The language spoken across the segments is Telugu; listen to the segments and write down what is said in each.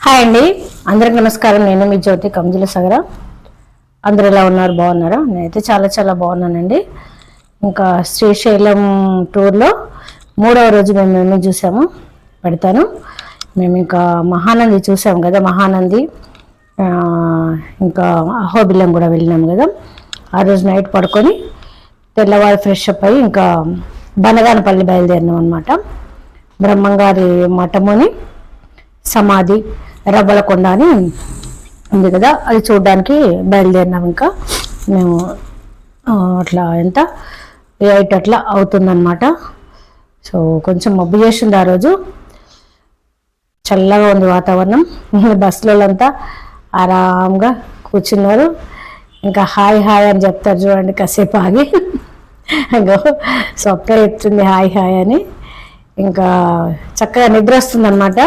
హాయ్ అండి. అందరికి నమస్కారం. నేను మీ జ్యోతి కంజుల సగర. అందరు ఎలా ఉన్నారు? బాగున్నారా? నేనైతే చాలా చాలా బాగున్నానండి. ఇంకా శ్రీశైలం టూర్లో మూడవ రోజు మేము మేము చూసాము. పెడతాను. మేము ఇంకా మహానంది చూసాము కదా మహానంది. ఇంకా అహోబిలం కూడా వెళ్ళినాము కదా. ఆ రోజు నైట్ పడుకొని తెల్లవారు ఫ్రెష్ అప్ అయ్యి ఇంకా బనగానపల్లి బయలుదేరినాం అనమాట బ్రహ్మంగారి మఠముని సమాధి రవ్వలకొండ అని ఉంది కదా అది చూడడానికి బయలుదేరినాం ఇంకా. మేము అట్లా ఎంత? ఎయిట్ అట్లా అవుతుందన్నమాట. సో కొంచెం మబ్బు చేసింది ఆ రోజు. చల్లగా ఉంది వాతావరణం. బస్సులంతా ఆరాంగా కూర్చున్నారు. ఇంకా హాయ్ హాయ్ అని చెప్తారు చూడండి కాసేపు ఆగి. సో స్వప్న చెప్తుంది హాయ్ హాయ్ అని. ఇంకా చక్కగా నిద్ర వస్తుంది అనమాట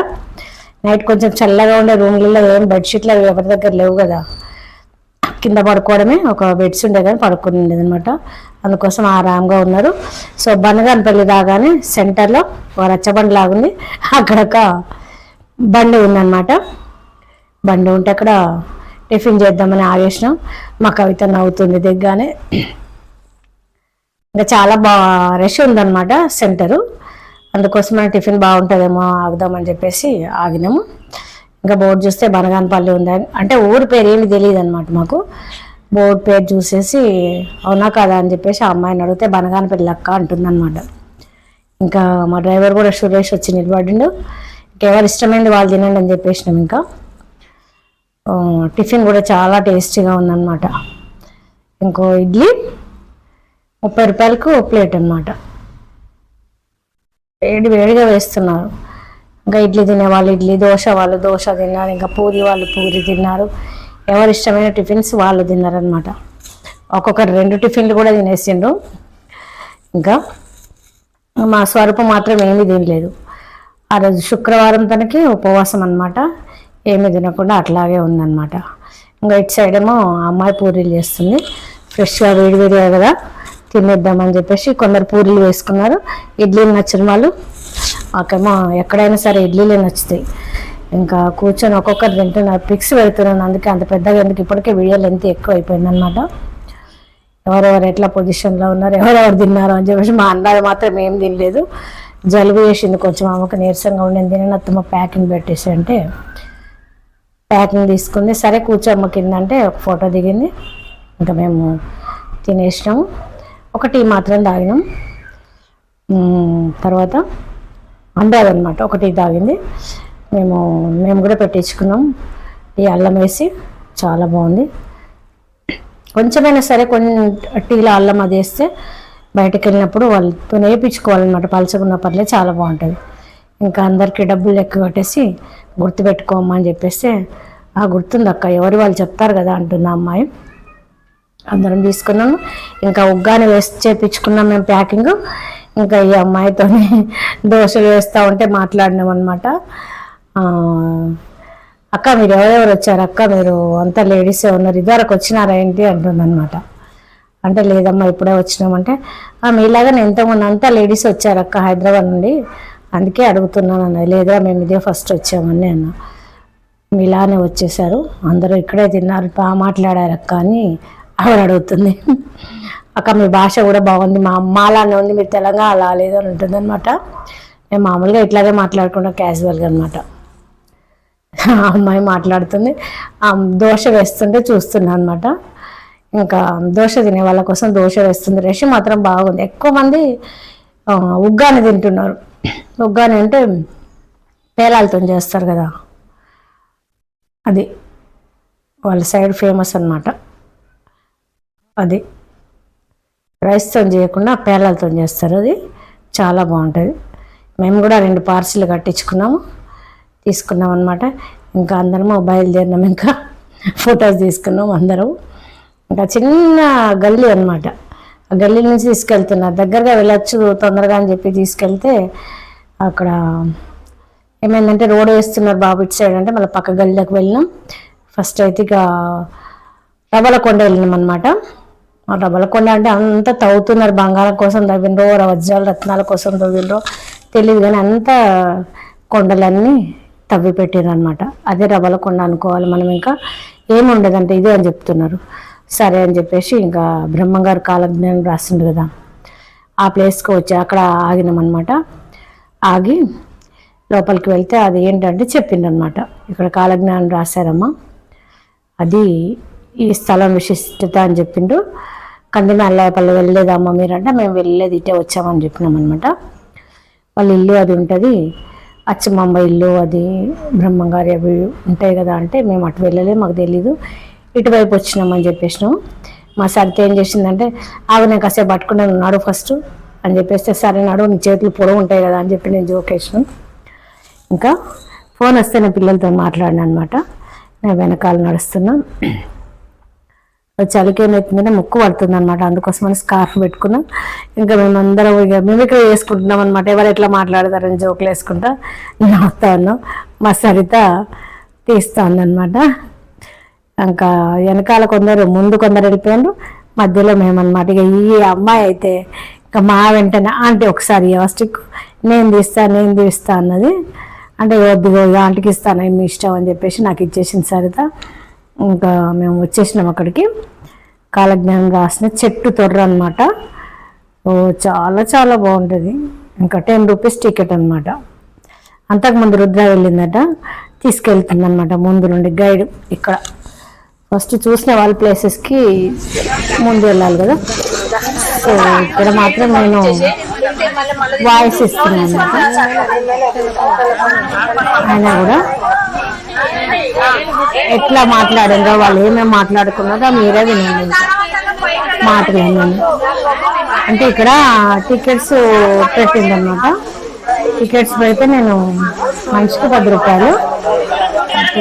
నైట్ కొంచెం చల్లగా ఉండే రూమ్లలో ఏం బెడ్షీట్లు అవి ఎవరి దగ్గర లేవు కదా. కింద పడుకోవడమే ఒక బెడ్స్ ఉండే కానీ పడుకుని ఉండేది అనమాట అందుకోసం ఆరాంగా ఉన్నారు. సో బనగానపల్లి రాగానే సెంటర్లో ఒక రచ్చబండి లాగుంది. అక్కడ ఒక బండి ఉందన్నమాట. బండి ఉంటే అక్కడ టిఫిన్ చేద్దామని ఆగేసినాం. మా కవిత నవ్వుతుంది దిగ్గానే. ఇంకా చాలా బా రష్ ఉందన్నమాట సెంటరు అందుకోసం మన టిఫిన్ బాగుంటుందేమో ఆగుదామని చెప్పేసి ఆగినాము. ఇంకా బోర్డు చూస్తే బనగానపల్లి ఉంది అంటే ఊరి పేరు ఏమి తెలియదు అనమాట మాకు. బోర్డు పేరు చూసేసి అవునా కదా అని చెప్పేసి ఆ అమ్మాయిని అడిగితే బనగానపల్లి లక్క అంటుందన్నమాట. ఇంకా మా డ్రైవర్ కూడా సురేష్ వచ్చి నిలబడిండు. ఇంకెవరు ఇష్టమైంది వాళ్ళు తినండి అని చెప్పేసినాం ఇంకా. టిఫిన్ కూడా చాలా టేస్టీగా ఉందన్నమాట. ఇంకో ఇడ్లీ ముప్పై రూపాయలకు ఒక ప్లేట్ అనమాట వేడి వేడిగా వేస్తున్నారు. ఇంకా ఇడ్లీ తినేవాళ్ళు ఇడ్లీ దోశ వాళ్ళు దోశ తిన్నారు ఇంకా పూరి వాళ్ళు పూరి తిన్నారు. ఎవరి ఇష్టమైన టిఫిన్స్ వాళ్ళు తిన్నారనమాట ఒక్కొక్కరు రెండు టిఫిన్లు కూడా తినేసిండ్రు. ఇంకా మా స్వరూపం మాత్రం ఏమీ తినలేదు. ఆ రోజు శుక్రవారం తనకి ఉపవాసం అనమాట ఏమీ తినకుండా అట్లాగే ఉందన్నమాట. ఇంకా ఇటు సైడ్ ఏమో ఆ అమ్మాయి పూరీలు చేస్తుంది. ఫ్రెష్గా వేడి వేడిగా కదా. తినేద్దామని చెప్పేసి కొందరు పూరీలు వేసుకున్నారు. ఇడ్లీలు నచ్చిన వాళ్ళు. మాకేమో ఎక్కడైనా సరే ఇడ్లీలే నచ్చుతాయి. ఇంకా కూర్చొని ఒక్కొక్కరు తింటున్నారు. పిక్స్ పెడుతున్నాను. అందుకే అంత పెద్దగా ఎందుకు? ఇప్పటికే వీడియోలు ఎంత ఎక్కువ అయిపోయిందన్నమాట. ఎవరెవరు ఎట్లా పొజిషన్లో ఉన్నారు? ఎవరెవరు తిన్నారు? అని చెప్పేసి మా అన్నది మాత్రం ఏం తినలేదు. జలుబు చేసింది కొంచెం ఆమెకు నీరసంగా ఉండింది తిననత్తమ్మ ప్యాకింగ్ పెట్టేసి అంటే ప్యాకింగ్ తీసుకుంది. సరే కూర్చోమ్మ కింద అంటే ఒక ఫోటో దిగింది. ఇంకా మేము తినేసినాము. ఒక టీ మాత్రం తాగినాం. తర్వాత అందాది అనమాట ఒక టీ తాగింది. మేము మేము కూడా పెట్టించుకున్నాం. ఈ అల్లం వేసి చాలా బాగుంది. కొంచెమైనా సరే కొన్ని టీలో అల్లం అది వేస్తే బయటకు వెళ్ళినప్పుడు వాళ్ళతో నేర్పించుకోవాలన్నమాట. పలచకున్న పర్లే చాలా బాగుంటుంది. ఇంకా అందరికీ డబ్బులు లెక్క కట్టేసి గుర్తుపెట్టుకోమ్మా అని చెప్పేస్తే ఆ గుర్తుంది అక్క ఎవరు వాళ్ళు చెప్తారు కదా అంటుంది అమ్మాయి. అందరం తీసుకున్నాము. ఇంకా ఉగ్గాని వేసి చేపించుకున్నాం మేము ప్యాకింగ్. ఇంకా ఈ అమ్మాయితో దోశలు వేస్తూ ఉంటే మాట్లాడినాం అనమాట అక్క మీరు ఎవరెవరు వచ్చారు? అక్క మీరు అంతా లేడీసే ఉన్నారు. ఇదివరకు వచ్చినారా ఏంటి అంటుందన్నమాట. అంటే లేదమ్మా ఇప్పుడే వచ్చినామంటే. మీలాగా నేను ఎంతమంది అంతా లేడీస్ వచ్చారు అక్క హైదరాబాద్ నుండి. అందుకే అడుగుతున్నాను అన్నది లేదా మేము ఇదే ఫస్ట్ వచ్చామని అన్న. మీలానే వచ్చేసారు అందరూ ఇక్కడే తిన్నారు. బాగా మాట్లాడారు అక్క అని ఆవిడ అడుగుతుంది. అక్క మీ భాష కూడా బాగుంది. మా అమ్మాలానే ఉంది. మీరు తెలంగాణ అలా లేదు అని ఉంటుంది అనమాట మేము మామూలుగా ఇట్లాగే మాట్లాడకుండా క్యాజువల్గా అనమాట ఆ అమ్మాయి మాట్లాడుతుంది. ఆ దోశ వేస్తుంటే చూస్తున్నా అనమాట ఇంకా దోశ తినే వాళ్ళ కోసం దోశ వేస్తుంది. రెషి మాత్రం బాగుంది. ఎక్కువ మంది ఉగ్గాని తింటున్నారు. ఉగ్గాని అంటే పేలాలతో చేస్తారు కదా. అది వాళ్ళ సైడ్ ఫేమస్ అనమాట అది. రైస్తో చేయకుండా పేలాలతో చేస్తారు అది. చాలా బాగుంటుంది. మేము కూడా రెండు పార్సిల్ కట్టించుకున్నాము. తీసుకున్నాం అనమాట ఇంకా అందరము బయలుదేరినాం. ఇంకా ఫొటోస్ తీసుకున్నాం అందరం ఇంకా చిన్న గల్లీ అనమాట ఆ గల్లీ నుంచి తీసుకెళ్తున్నారు దగ్గరగా వెళ్ళచ్చు తొందరగా అని చెప్పి తీసుకెళ్తే అక్కడ ఏమైందంటే రోడ్ వేస్తున్నారు బాబు ఇటు సైడ్ అంటే మళ్ళీ పక్క గల్లీలోకి వెళ్ళినాం. ఫస్ట్ అయితే ఇక రవ్వలకొండ వెళ్ళినాం అనమాట మా రవ్వలకొండ అంటే అంతా తవ్వుతున్నారు బంగారం కోసం తవ్వినరో వజ్రాల రత్నాల కోసం తవ్వినరో తెలియదు కానీ అంతా కొండలన్నీ తవ్వి పెట్టారు అనమాట అదే రబలకొండ అనుకోవాలి మనం ఇంకా. ఏముండదంటే ఇదే అని చెప్తున్నారు. సరే అని చెప్పేసి ఇంకా బ్రహ్మంగారు కాలజ్ఞానం రాసిండు కదా. ఆ ప్లేస్కి వచ్చి అక్కడ ఆగినామన్నమాట. ఆగి లోపలికి వెళ్తే అది ఏంటంటే చెప్పిండనమాట ఇక్కడ కాలజ్ఞానం రాశారమ్మా. అది ఈ స్థలం విశిష్టత అని చెప్పిండు. కందిన అల్లాయపల్లి వెళ్ళలేదమ్మా మీరంటే మేము వెళ్ళలేదు ఇటే వచ్చామని చెప్పినాం అనమాట వాళ్ళ ఇల్లు అది ఉంటుంది. అచ్చమ్మ ఇల్లు అది బ్రహ్మంగారి అవి ఉంటాయి కదా అంటే మేము అటు వెళ్ళలేదు మాకు తెలీదు. ఇటువైపు వచ్చినామని చెప్పేసినాము మా సరిత ఏం చేసిందంటే ఆవి నేను కాసేపు పట్టుకున్నాను నడు ఫస్ట్ అని చెప్పేస్తే సరే నడు నీ చేతులు పొడవు ఉంటాయి కదా అని చెప్పి నేను జోకేసినాను ఇంకా ఫోన్ వస్తే నేను పిల్లలతో మాట్లాడినా అనమాట నేను వెనకాల నడుస్తున్నా. చలికి ఏమవుతుందంటే ముక్కు పడుతుంది అనమాట అందుకోసమని స్కార్ఫ్ పెట్టుకున్నాం. ఇంకా మేమందరం ఇక మిమిక్రీ వేసుకుంటున్నాం అనమాట ఎవరు ఎట్లా మాట్లాడతారని జోకులు వేసుకుంటా. నవ్వుతా ఉన్నాం మా సరిత తీస్తా ఉందన్నమాట ఇంకా వెనకాల కొందరు ముందు కొందరు వెళ్ళిపోయారు మధ్యలో మేమన్నమాట. ఇక ఈ అమ్మాయి అయితే ఇంకా మా వెంటనే ఆంటీ ఒకసారి స్టిక్? నేను తీస్తా నేను తీస్తా అన్నది. అంటే వద్దు ఇక ఆంటీకి ఇస్తాను మీ ఇష్టం అని చెప్పేసి నాకు ఇచ్చేసింది సరిత. ఇంకా మేము వచ్చేసినాం అక్కడికి. కాలజ్ఞానం రాసిన చెట్టు తొర్ర అనమాట ఓ చాలా చాలా బాగుంటుంది. ఇంకా టెన్ రూపీస్ టికెట్ అనమాట అంతకుముందు రుద్ర వెళ్ళిందట. తీసుకెళ్తుంది అనమాట ముందు నుండి గైడ్ ఇక్కడ. ఫస్ట్ చూసిన వాళ్ళ ప్లేసెస్కి ముందు వెళ్ళాలి కదా. సో ఇక్కడ మాత్రం నేను వాయిస్ ఇస్తున్నాను. అనమాట ఆయన కూడా ఎట్లా మాట్లాడారో వాళ్ళు ఏమేమి మాట్లాడుకున్నారో మీరే వినండి. ఇంకా అంటే ఇక్కడ టికెట్స్ పెట్టిందనమాట టికెట్స్ పెడితే నేను మనిషికి పది రూపాయలు.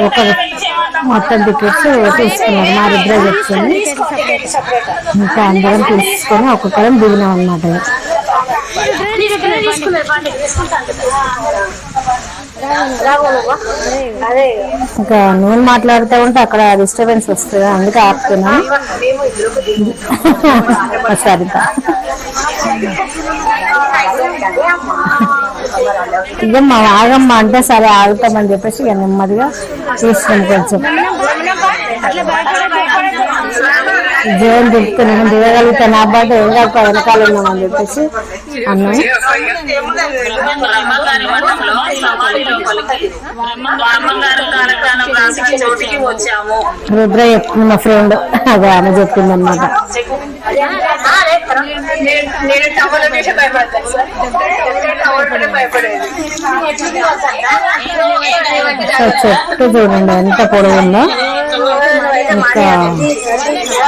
ఒక మొత్తం టికెట్స్ తీసుకున్నారు మా ఇద్దరు చెప్తుంది ఇంకా అందరం తీసుకొని ఒక్కొక్కరం దిగినాం అనమాట ఇంకా నువ్వు మాట్లాడుతూ ఉంటే అక్కడ డిస్టర్బెన్స్ వస్తుంది. అందుకే ఆపుతున్నా. సరిత ఇక మా ఆగమ్మ అంటే సరే ఆగుతామని చెప్పేసి ఇక నెమ్మదిగా తీసుకుని కొంచెం. జోన్ నేను దిగగలుగుతాను నా బాధ ఏం వెనకాల ఉన్నామని చెప్పేసి అన్నాను రుద్ర చెప్తుంది మా ఫ్రెండ్ అదే ఆమె చెప్పింది అనమాట చెట్టు చూడండి ఎంత పొడవుందో. ఇంకా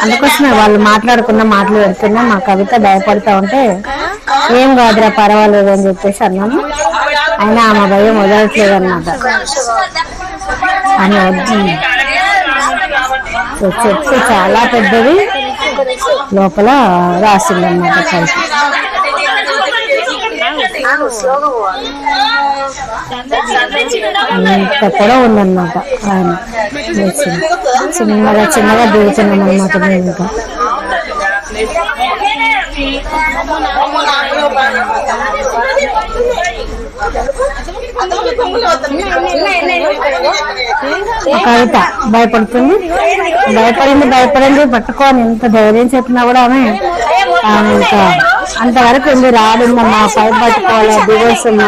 అందుకోసమే వాళ్ళు మాట్లాడుకున్న మాటలు పెడుతున్నా. మా కవిత భయపడతా ఉంటే ఏం కాదురా పర్వాలేదు అని చెప్పేసి అన్నాము అయినా ఆమె భయం వదలట్లేదు అనమాట ఆమె వద్దు. సో చాలా పెద్దది. లోపల రాసిందన్నమాట కలిసి అంత కూడా ఉందన్నమాట ఆయన. చిన్నగా చిన్నగా దిగుతున్నాం అనమాట మేము ఇంకా కవిత భయపడుతుంది. భయపడింది భయపడింది. పట్టుకోని ఎంత ధైర్యం చెప్పినా కూడా ఆమె ఆమె ఇంకా అంతవరకు ఉంది రాడుందమ్మా పై పట్టుకోవాలి దిగొస్తున్నా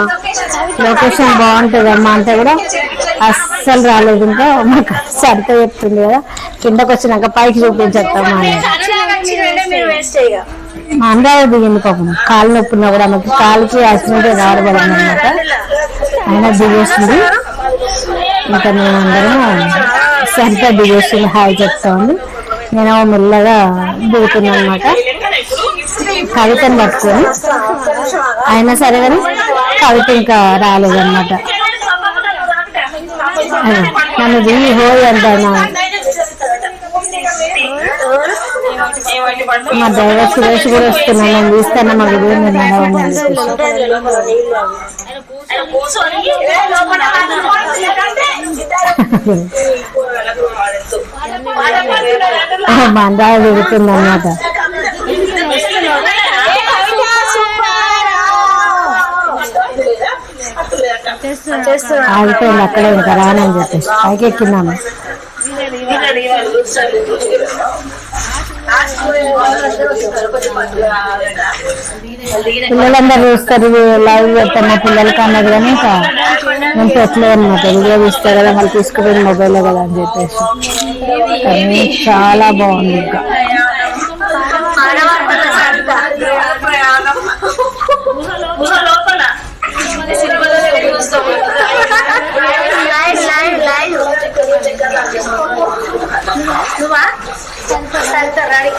లొకేషన్ బాగుంటుందమ్మా అంటే కూడా అస్సలు రాలేదు ఇంకా. మాకు సరిత చెప్తుంది కదా. కిందకు వచ్చినాక పైకి చూపించేస్తామా మా అందరూ దిగింది పాపం. కాలు నొప్పున్నా కూడా మాకు కాలుకి యాక్సిడెంట్ రావడం అనమాట అయినా దిగేస్తుంది ఇంకా మేమందరం సరిత దిగేస్తుంది హాయ్ చెప్తా ఉంది. నేను మెల్లగా దిగుతున్నాను అనమాట. కవితను పట్టుకొని. అయినా సరే కానీ కవిత ఇంకా రాలేదన్నమాట. నన్ను దిగి హోయ్ అంటాను? మా డ్రైవర్ సురేష్ కూడా వస్తున్నాను నేను తీస్తాను మా వీడియో నేను నడవండి అని చెప్పేసి. కూర్చొని లోపల మా అందరూ దిగుతుంది అన్నమాట ఆగిపోయింది అక్కడే ఇంకా రానని చెప్పేసి. పైకి ఎక్కిందాము? పిల్లలందరూ చూస్తారు లైవ్ పెట్టాము పిల్లలకి అన్నది కానీ ఇంకా నేను పెట్టలేదు అనమాట వీడియో చూస్తే కదా మళ్ళీ తీసుకుపోయిన మొబైల్ కదా అని చెప్పేసి. చాలా బాగుంది ఇంకా. va a.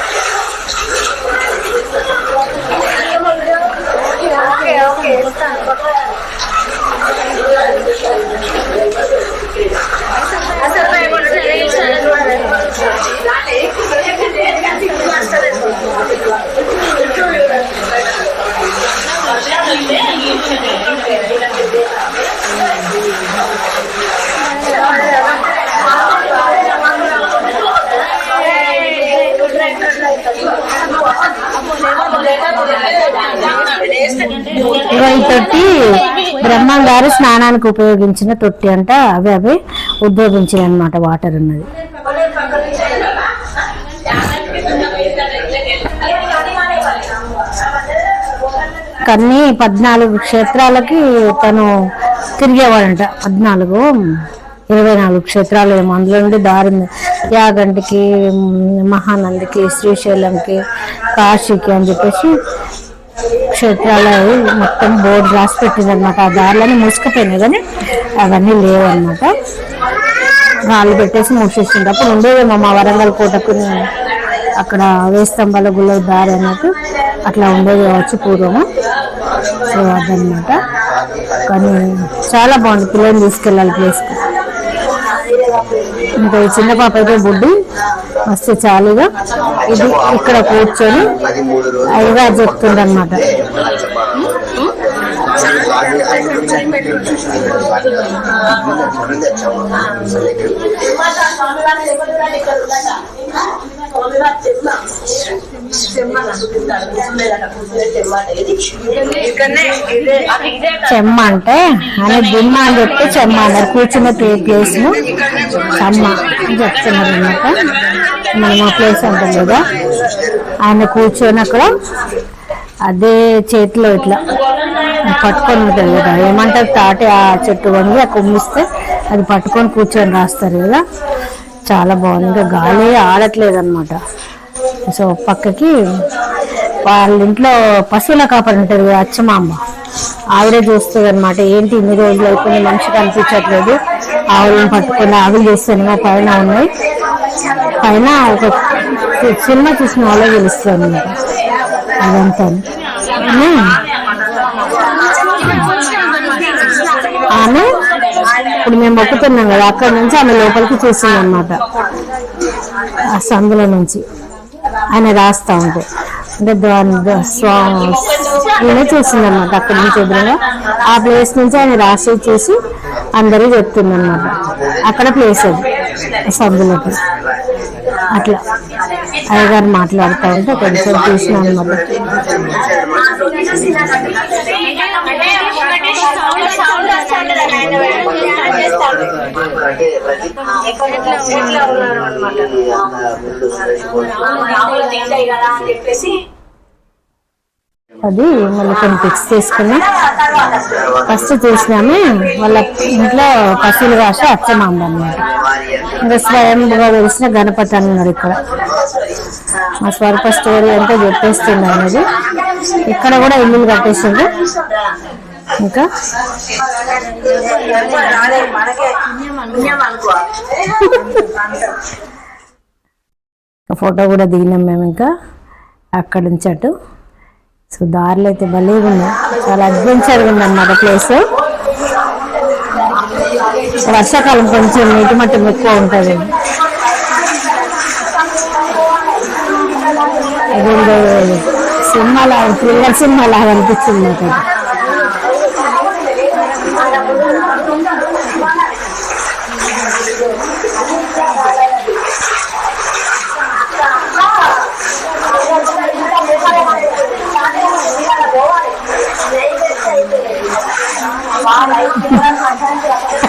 Okay, okay, está. ఈ తొట్టి బ్రహ్మం గారు స్నానానికి ఉపయోగించిన తొట్టి అంట అవి అవి ఉద్యోగించాయి అనమాట వాటర్ ఉన్నది కన్నీ పద్నాలుగు క్షేత్రాలకి తను తిరిగేవాడంట పద్నాలుగు ఇరవై నాలుగు క్షేత్రాలు ఏమో అందులో నుండి దారి యాగంటికి మహానందికి శ్రీశైలంకి కాశీకి అని చెప్పేసి క్షేత్రాలు అవి మొత్తం బోర్డు రాసి పెట్టింది అనమాట ఆ దారిలోనే మూసుకుపోయినాయి కానీ అవన్నీ లేవన్నమాట. రాళ్ళు పెట్టేసి మూసేసింది అప్పుడు ఉండేదేమో మా వరంగల్ కోటకు అక్కడ వేస్తంబాల గుళ్ళ దారి అన్నట్టు అట్లా ఉండేది కావచ్చు పూర్వము. సో అదనమాట కానీ చాలా బాగుంది. పిల్లల్ని తీసుకెళ్ళాలి ప్లేస్కి. ఇంకా ఈ చిన్న పాప అయితే బుడ్డి. మస్తు చాలుగా. ఇది ఇక్కడ కూర్చొని అయ్యగారు చెప్తుండనమాట చెమ్మ అంటే ఆయన దిమ్మ అని చెప్తే చెమ్మ అన్నారు. కూర్చున్న ప్లేస్ చెమ్మ అని చెప్తున్నారు అనమాట మనం ఆ ప్లేస్ అంటాం కదా. ఆయన కూర్చొని అక్కడ అదే చేతిలో ఇట్లా పట్టుకొని ఉంటుంది కదా. ఏమంటారు? తాటి ఆ చెట్టు వంగి ఆ కొమ్మిస్తే అది పట్టుకొని కూర్చొని రాస్తారు కదా. చాలా బాగుంది. ఇంకా గాలి ఆడట్లేదు అనమాట సో పక్కకి వాళ్ళ ఇంట్లో పశువుల కాపరి ఉంటుంది కదా అచ్చమాంబ ఆవిడే చూస్తుంది అనమాట ఏంటి ఇన్ని రోజులు అయిపోయింది? మనిషి కనిపించట్లేదు ఆవులను పట్టుకుని ఆవులు చేస్తాను పైన ఉన్నాయి. పైన ఒక సినిమా చూసిన వాళ్ళే తెలుస్తుంది అనమాట అదంతా. ఆమె ఇప్పుడు మేము మొక్కుతున్నాం కదా అక్కడ నుంచి ఆమె లోపలికి చూసింది అనమాట ఆ సందుల నుంచి. ఆయన రాస్తా ఉంటే. అంటే స్వామి చూసింది అనమాట అక్కడి నుంచి ఎదురుగా. ఆ ప్లేస్ నుంచి ఆయన రాసి చూసి అందరూ చెప్తుంది అనమాట అక్కడ ప్లేస్ అది ఆ సందులోకి. అట్లా. అయ్యగారు మాట్లాడుతూ ఉంటే కొంచెం చూసిన అనమాట ఎట్లా ఉన్నారు రాహుల్ తింటాయి అని చెప్పేసి అది మళ్ళీ కొన్ని పిక్స్ తీసుకుని ఫస్ట్ చూసినామే వాళ్ళ ఇంట్లో పశువులు కాస అచ్చమాంబ అన్నమాట. ఇంకా స్వయంగా తెలిసిన గణపతి అన్నాడు ఇక్కడ. మా స్వరూప స్టోరీ అంతా చెప్పేస్తుంది అనేది. ఇక్కడ కూడా ఇల్లులు కట్టేసిండు ఇంకా ఫోటో కూడా దిగినాం మేము ఇంకా. అక్కడ నుంచి అటు. సో దారిలో అయితే భలే ఉన్నాయి చాలా అడ్వెంచర్ ఉందన్నమాట ప్లేస్ వర్షాకాలం కొంచెం నీటి మట్టం ఎక్కువ ఉంటుంది. అదేందో సినిమా లాగా థ్రిల్లర్ సినిమా లాగా నాకు.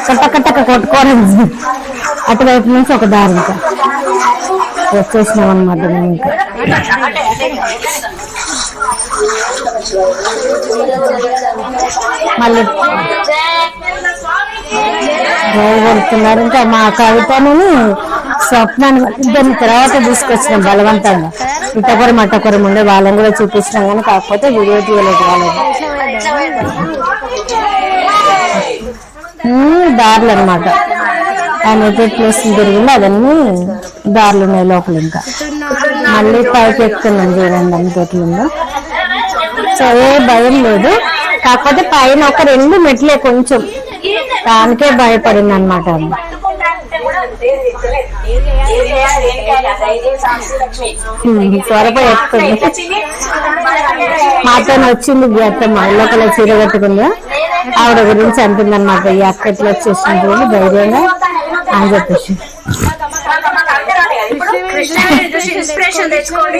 కట్టకట్టక టక్క కొట్టుకోవడం అటువైపు నుంచి ఒక దారి ఇంకా. వచ్చేసినాం అనమాట మేము ఇంకా. మళ్ళీ కొడుతున్నారు ఇంకా మా కవితను స్వప్నాన్ని ఇద్దరిని తర్వాత తీసుకొచ్చినాం బలవంతంగా. ఇటకొరం అటకొరం ఉండే వాళ్ళని కూడా చూపించినాం కానీ కాకపోతే వీడియో తీయలేదు వాళ్ళని. దారులు అనమాట ఆయన అయితే ప్లేస్ తిరిగింది అవన్నీ దారులు ఉన్నాయి లోపల ఇంకా. మళ్ళీ పైకి ఎక్కుతున్నాం చూడండి అంత ఎట్లుందో సో ఏ భయం లేదు. కాకపోతే పైన ఒక రెండు మెట్లే కొంచెం. దానికే భయపడింది అనమాట త్వరగా ఎక్కుతుంది మాతో వచ్చింది ఈ అత్తమ్మ లోపల చీర కట్టుకుందా. ఆవిడ గురించి అంటుందన్నమాట ఈ అక్క ఎట్లా వచ్చేసింది ధైర్యంగా? అని చెప్పేసి. ఇన్స్పిరేషన్ తెచ్చుకోండి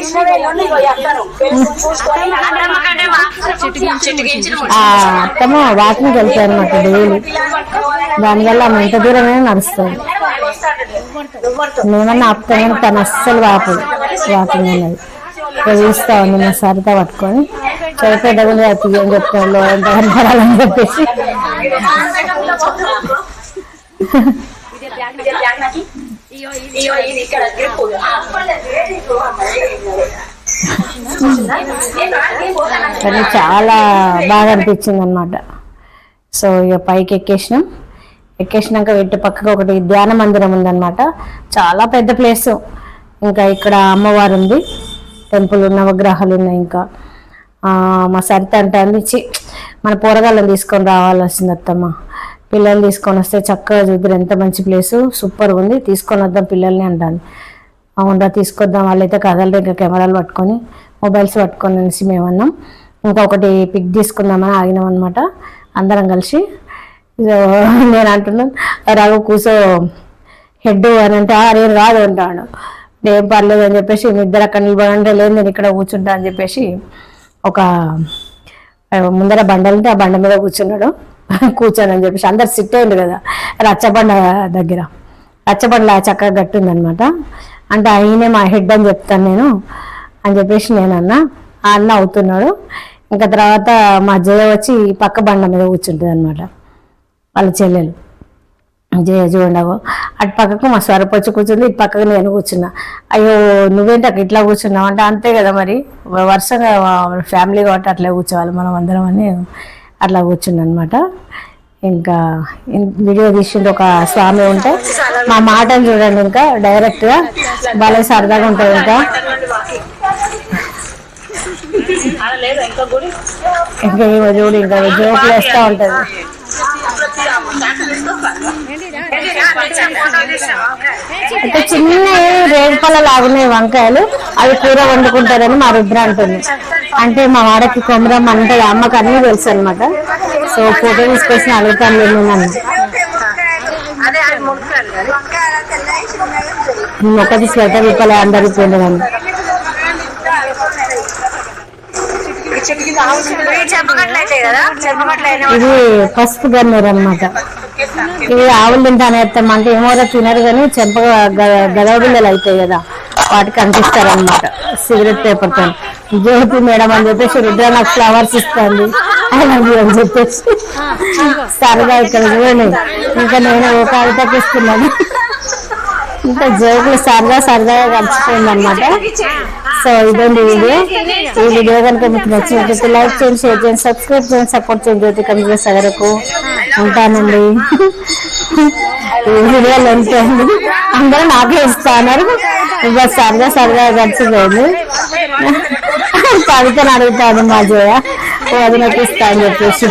అత్తమ్మ వాకింగ్ వెళ్తాయి అనమాట డైలీ. దానివల్ల ఆమె ఎంత దూరమైనా నడుస్తుంది. మేమన్నా ఆపుతామని తను అస్సలు వాపదు వాకింగ్ అనేది. చూస్తా ఉంది మా సరిత పట్టుకొని. చెడిపోయి కూడా ఏం చెప్తాను ఎంత కనపడాలని చెప్పేసి. కానీ చాలా బాగా అనిపించింది అనమాట సో ఇక పైకి ఎక్కేసినాం ఎక్కేసినాక ఇటు పక్కకు ఒకటి ధ్యాన మందిరం ఉందన్నమాట. చాలా పెద్ద ప్లేస్. ఇంకా ఇక్కడ అమ్మవారు ఉంది. టెంపుల్ నవగ్రహాలు ఉన్నాయి ఇంకా. మా సరిత అంటే అందించి మన పోరగాళ్ళని తీసుకొని రావాల్సింది అత్తమ్మ. పిల్లల్ని తీసుకొని వస్తే చక్కగా చూద్దరు ఎంత మంచి ప్లేసు. సూపర్ ఉంది తీసుకొని వద్దాం పిల్లల్ని అంటాను అవునరా తీసుకొద్దాం. వాళ్ళైతే కదలరు ఇంకా కెమెరాలు పట్టుకొని మొబైల్స్ పట్టుకొని అనేసి మేము అన్నాం ఇంకా ఒకటి పిక్ తీసుకుందామని ఆగినాం అనమాట అందరం కలిసి నేను అంటున్నాను రాగ కూసో హెడ్ అని అంటే నేను రాదు అంటాడు. నేను పర్లేదు అని చెప్పేసి నిద్ర ఇద్దరు అక్కడ నిలబడంటే లేదు నేను ఇక్కడ కూర్చుంటా అని చెప్పేసి ఒక ముందర బండ ఉంటే ఆ బండ మీద కూర్చున్నాడు. కూర్చోను అని చెప్పేసి అందరు సిట్ అయింది కదా రచ్చబండ దగ్గర. రచ్చబండ చక్కగా గట్టుంది అనమాట అంటే ఆయనే మా హెడ్ అని చెప్తాను నేను అని చెప్పేసి నేను అన్న. ఆ అన్న అవుతున్నాడు. ఇంకా తర్వాత మా జయ వచ్చి పక్క బండ మీద కూర్చుంటుంది అనమాట వాళ్ళ చెల్లెలు. జయ చూడండి అటు పక్కకు మా స్వరపచ్చి కూర్చుంది ఇటు పక్కకు నేను కూర్చున్నా. అయ్యో నువ్వేంటి అక్కడ ఇట్లా కూర్చున్నావు? అంటే అంతే కదా మరి. వరుసగా ఫ్యామిలీ కాబట్టి అట్లా కూర్చోవాలి. మనం అందరం అని అట్లా కూర్చున్నా అనమాట ఇంకా వీడియో తీసిండు ఒక స్వామి ఉంటే మా మాటను చూడండి ఇంకా డైరెక్ట్గా. భలే సరదాగా ఉంటుంది ఇంకా. ఇంకా ఇంకా ఏమో చూడు ఇంకా జోకులు వేస్తూ ఉంటుంది. అయితే చిన్న రేగుపల్ల లాగున్నాయి వంకాయలు అవి కూర వండుకుంటారని మా రుద్ర అంటుంది. అంటే మా వాడకి కొమరం అంటే అమ్మకి అన్నీ తెలుసు అనమాట సో ఫోటో తీసుకొచ్చి అడుగుతాను నేను ఒకటి స్వెటర్ విప్పలే అందరికి పోయిందని చెప్పగట్లు అయితే కదా చెప్పగట్లు అయినా ఇది పసుపు గన్నేరు అనమాట ఇవి ఆవులు తింటానే అంటే ఏమోరా తినరు కానీ చెంప గదవ బిళ్ళలు అవుతాయి కదా. వాటికి అంటిస్తారు అనమాట సిగరెట్ పేపర్తో జ్యోతి మేడం అని చెప్పేసి రుద్ర నాకు ఫ్లవర్స్ ఇస్తుంది. అని చెప్పేసి. సరదా ఇక్కడ చూడండి. ఇంకా నేను ఒక ఇస్తున్నాను ఇంకా జోకులు సరదా సరదాగా గడిచిపోయింది అనమాట సో ఇదండి వీడియో. ఈ వీడియో కనుక మీకు నచ్చినట్లయితే లైక్ చేయండి షేర్ చేయండి సబ్స్క్రైబ్ చేయండి సపోర్ట్ చేయండి జ్యోతి కంపెనీ సగరకు. ఉంటానండి. ఈ వీడియోలో ఉంటుంది అందరూ నాకే ఇస్తున్నారు. ఇంకా సరదా సరదా గడిచిపోయింది కవితను అడుగుతాను మా జయ. వదినకి ఇస్తా అని చెప్పేసి.